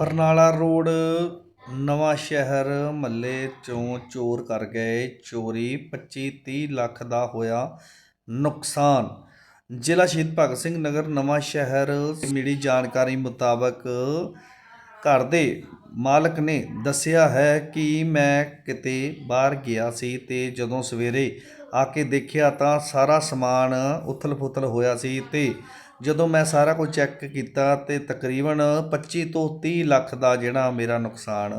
Barnala road, ਨਵਾਂ ਸ਼ਹਿਰ ਮੱਲੇ ਚੋਂ ਚੋਰ ਕਰ ਗਏ। ਚੋਰੀ 25 30 ਲੱਖ ਦਾ ਹੋਇਆ ਨੁਕਸਾਨ। ਜ਼ਿਲ੍ਹਾ ਸ਼ਹੀਦ ਭਗਤ ਸਿੰਘ ਨਗਰ, ਨਵਾਂ ਸ਼ਹਿਰ। ਮਿਲੀ ਜਾਣਕਾਰੀ ਮੁਤਾਬਕ ਘਰ ਦੇ ਮਾਲਕ ਨੇ ਦੱਸਿਆ ਹੈ ਕਿ ਮੈਂ ਕਿਤੇ ਬਾਹਰ ਗਿਆ ਸੀ ਅਤੇ ਜਦੋਂ ਸਵੇਰੇ ਆ ਕੇ ਦੇਖਿਆ ਤਾਂ ਸਾਰਾ ਸਮਾਨ ਉਥਲ-ਪੁਥਲ ਹੋਇਆ ਸੀ ਅਤੇ ਜਦੋਂ ਮੈਂ ਸਾਰਾ ਕੁਝ ਚੈੱਕ ਕੀਤਾ ਤੇ ਤਕਰੀਬਨ 25 ਤੋਂ 30 ਲੱਖ ਦਾ ਜਿਹੜਾ ਮੇਰਾ ਨੁਕਸਾਨ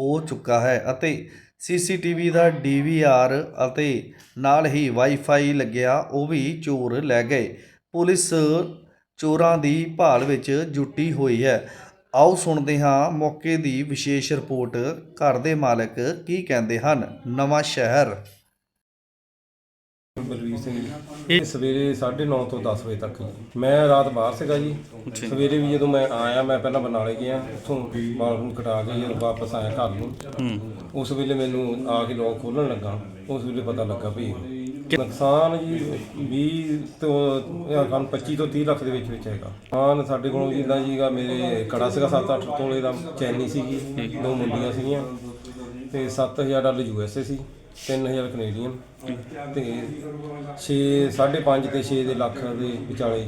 ਹੋ ਚੁੱਕਾ ਹੈ ਅਤੇ ਸੀਸੀਟੀਵੀ ਦਾ ਡੀਵੀਆਰ ਅਤੇ ਨਾਲ ਹੀ ਵਾਈਫਾਈ ਲੱਗਿਆ, ਉਹ ਵੀ ਚੋਰ ਲੈ ਗਏ। ਪੁਲਿਸ ਚੋਰਾਂ ਦੀ ਭਾਲ ਵਿੱਚ ਜੁਟੀ ਹੋਈ ਹੈ। ਆਓ ਸੁਣਦੇ ਹਾਂ ਮੌਕੇ ਦੀ ਵਿਸ਼ੇਸ਼ ਰਿਪੋਰਟ। ਘਰ ਦੇ ਮਾਲਕ ਕੀ ਕਹਿੰਦੇ ਹਨ? ਨਵਾਂ ਸ਼ਹਿਰ। ਬਲਵੀਰ ਸਿੰਘ ਜੀ ਇਹ ਸਵੇਰੇ 9:30 ਤੋਂ 10 ਵਜੇ ਤੱਕ ਜੀ। ਮੈਂ ਰਾਤ ਬਾਹਰ ਸੀਗਾ ਜੀ। ਸਵੇਰੇ ਵੀ ਜਦੋਂ ਮੈਂ ਆਇਆ ਮੈਂ ਪਹਿਲਾਂ ਬਰਨਾਲੇ ਗਿਆ ਉੱਥੋਂ ਨੂੰ ਕਟਾ ਕੇ ਜਦੋਂ ਵਾਪਸ ਆਇਆ ਘਰ ਨੂੰ। ਉਸ ਵੇਲੇ ਮੈਨੂੰ ਆ ਕੇ ਲੋਕ ਖੋਲਣ ਲੱਗਾ। ਉਸ ਵੇਲੇ ਪਤਾ ਲੱਗਾ ਵੀ ਨੁਕਸਾਨ ਜੀ 20 ਤੋਂ, ਇਹ ਕੰਮ 25 ਤੋਂ 30 ਲੱਖ ਦੇ ਵਿੱਚ ਵਿੱਚ ਹੈਗਾ। ਨੁਕਸਾਨ ਸਾਡੇ ਕੋਲੋਂ ਜਿੱਦਾਂ ਜੀਗਾ ਮੇਰੇ ਕੜਾ ਸੀਗਾ 7-8 ਤੋਲੇ ਦਾ ਚੈਨੀ ਸੀਗੀ, ਦੋ ਮੁੰਡੀਆਂ ਸੀਗੀਆਂ, ਤੇ 7000 ਡਾਲਰ ਯੂਐਸਏ ਸੀ 3000 ਕੈਨੇਡੀਅਨ, ਤੇ 6 5.5 ਤੇ 6 ਦੇ ਲੱਖ ਦੇ ਵਿਚਾਲੇ,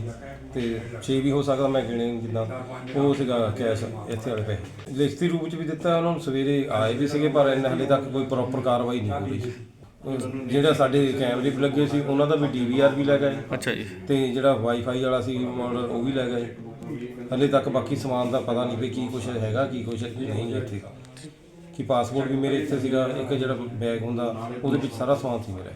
ਤੇ 6 ਵੀ ਹੋ ਸਕਦਾ ਮੈਂ ਗਿਣੇ ਜਿੱਦਾਂ, ਉਹ ਸੀਗਾ ਕੈਸ਼ ਇੱਥੇ ਵਾਲੇ ਪੈਸੇ। ਲਿਖਤੀ ਰੂਪ ਚ ਵੀ ਦਿੱਤਾ, ਉਹਨਾਂ ਨੂੰ ਸਵੇਰੇ ਆਏ ਵੀ ਸੀਗੇ, ਪਰ ਇਹਨਾਂ ਹਲੇ ਤੱਕ ਕੋਈ ਪ੍ਰੋਪਰ ਕਾਰਵਾਈ ਨਹੀਂ ਹੋਈ। ਉਹ ਜਿਹੜਾ ਸਾਡੇ ਕੈਮਰੇ ਵੀ ਲੱਗੇ ਸੀ ਉਹਨਾਂ ਦਾ ਵੀ ਡੀਵੀਆਰ ਵੀ ਲੈ ਗਏ। ਅੱਛਾ ਜੀ। ਤੇ ਜਿਹੜਾ ਵਾਈਫਾਈ ਵਾਲਾ ਸੀ ਮਾਡਲ ਉਹ ਵੀ ਲੈ ਗਏ। ਹਲੇ ਤੱਕ ਬਾਕੀ ਸਮਾਨ ਦਾ ਪਤਾ ਨਹੀਂ ਵੀ ਕੀ ਕੁਛ ਹੈਗਾ ਕੀ ਕੁਛ ਨਹੀਂ ਇੱਥੇ। ਕਿ ਪਾਸਪੋਰਟ ਵੀ ਮੇਰੇ ਇੱਥੇ ਸੀਗਾ ਇੱਕ ਜਿਹੜਾ ਬੈਗ ਹੁੰਦਾ ਉਹਦੇ ਵਿੱਚ ਸਾਰਾ ਸਮਾਨ ਸੀ ਮੇਰਾ।